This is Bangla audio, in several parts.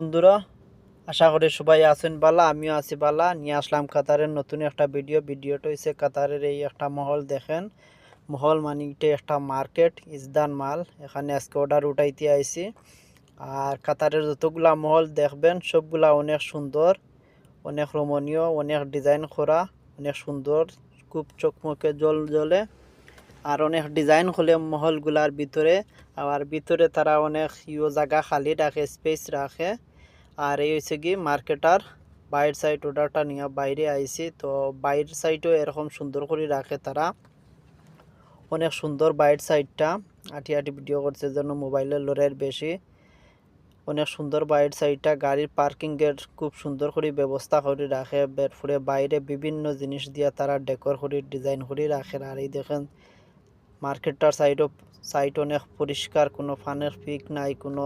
বন্ধুরা, আশা করি সবাই আছেন বালা আমিও আছি বালা নিয়ে আসলাম কাতারের নতুন একটা ভিডিও। ভিডিওটা হচ্ছে কাতারের এই একটা মহল, দেখেন। মহল মানে এটা একটা মার্কেট ইসদান মাল। এখানে আজকে অর্ডার উঠাইতে আইছি। আর কাতারের যতগুলা মহল দেখবেন, সবগুলা অনেক সুন্দর, অনেক রমণীয়, অনেক ডিজাইন করা, অনেক সুন্দর। খুব চকমকে জল জ্বলে। আর অনেক ডিজাইন হলে মহলগুলার ভিতরে, আর ভিতরে তারা অনেক ইয়ে জায়গা খালি রাখে স্পেস রাখে। আর এই হচ্ছে কি মার্কেটার বাইরের সাইড অর্ডারটা নিয়ে বাইরে আইছি, তো বাইরের সাইডও এরকম সুন্দর করে রাখে তারা। অনেক সুন্দর বাইরের সাইডটা আটি আটি ভিডিও করছে জন্য মোবাইলের লোরের বেশি। অনেক সুন্দর বাইরের সাইডটা গাড়ির পার্কিংয়ের খুব সুন্দর করে ব্যবস্থা করে রাখে। বেরফুরে বাইরে বিভিন্ন জিনিস দিয়ে তারা ডেকোর করে ডিজাইন করে রাখে। আর এই দেখেন মার্কেটটার সাইডও সাইড অনেক পরিষ্কার, কোনো ফানের পিক নাই, কোনো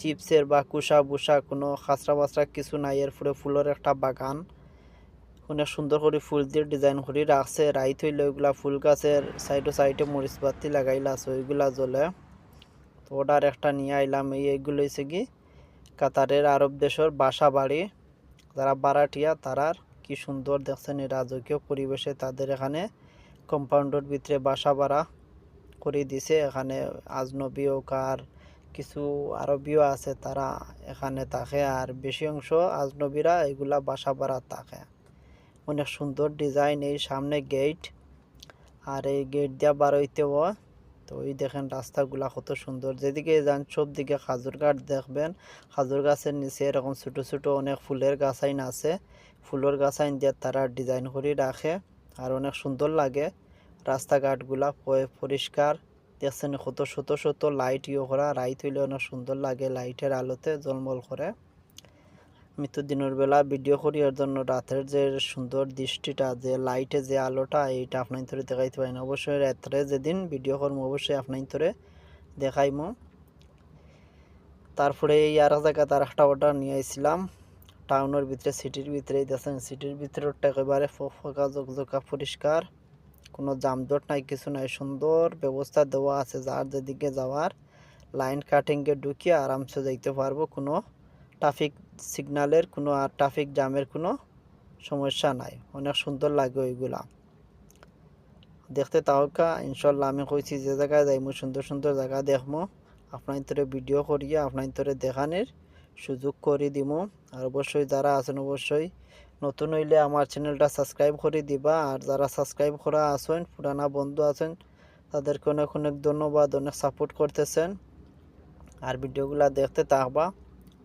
চিপসের বা কুসা বুসা, কোনো খাসরা বাসরা কিছু নাই। এর ফুলে ফুলের একটা বাগান। অনেক সুন্দর করে ফুল দিয়ে ডিজাইন করে রাখছে। রাইত হইলে ওইগুলা ফুল গাছের সাইডে সাইডে মরিচ বাতি লাগাইলা আছে, ওইগুলা জ্বলে। তো অর্ডার একটা নিয়ে আইলাম, এই এইগুলো হয়েছে কি? কাতারের আরব দেশের বাসা বাড়ি। যারা বারাটিয়া, তারার কি সুন্দর দেখছেন এই রাজকীয় পরিবেশে তাদের এখানে কম্পাউন্ডের ভিতরে বাসা বাড়া করে দিছে। এখানে আজনবীয় কার কিছু আরবীয় আছে, তারা এখানে থাকে। আর বেশি অংশ আজনবীরা এগুলা বাসা বাড়া থাকে। অনেক সুন্দর ডিজাইন এই সামনে গেট আর এই গেট দিয়া বার হইতেও তো ওই দেখেন রাস্তাগুলা কত সুন্দর। যেদিকে যান সব দিকে খাজুর গাছ দেখবেন। খাজুর গাছের নিচে এরকম ছোট ছোট অনেক ফুলের গাছাইন আছে। ফুলের গাছাইন দিয়ে তারা ডিজাইন করে রাখে। আর অনেক সুন্দর লাগে। রাস্তাঘাটগুলা পরিষ্কার। দেখছেন কত শত শত লাইট ইয়ে করা রাইত হইলে অনেক সুন্দর লাগে লাইটের আলোতে জলমল করে। তো দিনের বেলা ভিডিও করি, এর জন্য রাতের যে সুন্দর দৃষ্টিটা, যে লাইটে যে আলোটা, এইটা আপনার ধরে দেখাইতে পারি না। অবশ্যই রাত্রে যেদিন ভিডিও করব অবশ্যই আপনার ধরে দেখাইমো। তারপরে এই আর জায়গা তার একটা অর্ডার নিয়ে আইছিলাম। টাউনের ভিতরে, সিটির ভিতরে দেখছেন সিটির ভিতরটা একেবারে ফাঁকা জকজকা পরিষ্কার। কোনো জামজট নাই, কিছু নাই, সুন্দর ব্যবস্থা দেওয়া আছে যার যেদিকে যাওয়ার। লাইন কাটিংয়ে ঢুকিয়ে আরামসে যাইতে পারব, কোনো ট্রাফিক সিগন্যালের কোনো আর ট্রাফিক জ্যামের কোনো সমস্যা নাই। অনেক সুন্দর লাগে ওইগুলা। দেখতে তাহকা ইনশাল্লাহ আমি কইছি যে জায়গায় যাইমু, সুন্দর সুন্দর জায়গা দেখমু। আপনার ভিডিও করিয়ে আপনার দেখানোর সুযোগ করে দিমু। আর অবশ্যই যারা আছেন, অবশ্যই নতুন হইলে আমার চ্যানেলটা সাবস্ক্রাইব করে দিবা। আর যারা সাবস্ক্রাইব করা আছেন, পুরানা বন্ধু আছেন, তাদেরকে অনেক অনেক ধন্যবাদ, অনেক সাপোর্ট করতেছেন। আর ভিডিওগুলা দেখতে থাকবা।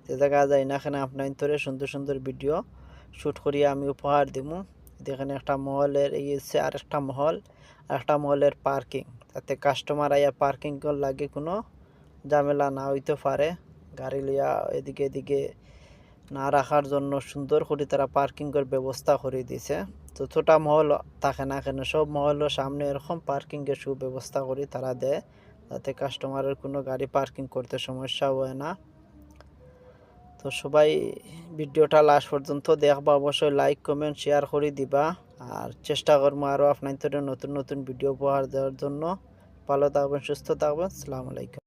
যে জায়গায় যাই না এখানে আপনার তোরে সুন্দর সুন্দর ভিডিও শ্যুট করিয়ে আমি উপহার দিমু। এখানে একটা মহলের এই হচ্ছে আর একটা মহল, আর একটা মহলের পার্কিং তাতে কাস্টমার আইয়া পার্কিং লাগে কোনো ঝামেলা না হইতে পারে। গাড়ি লইয়া এদিকে এদিকে না রাখার জন্য সুন্দর করে তারা পার্কিংয়ের ব্যবস্থা করে দিছে। তো ছোটা মহল থাকে না কেন, সব মহলের সামনে এরকম পার্কিংয়ের সুব্যবস্থা করে তারা দেয়, যাতে কাস্টমারের কোনো গাড়ি পার্কিং করতে সমস্যা হয় না। তো সবাই ভিডিওটা লাস্ট পর্যন্ত দেখবা, অবশ্যই লাইক কমেন্ট শেয়ার করে দিবা। আর চেষ্টা করব আরও আপনার নতুন নতুন ভিডিও উপহার দেওয়ার জন্য। ভালো থাকবেন, সুস্থ থাকবেন। আলাইকুম।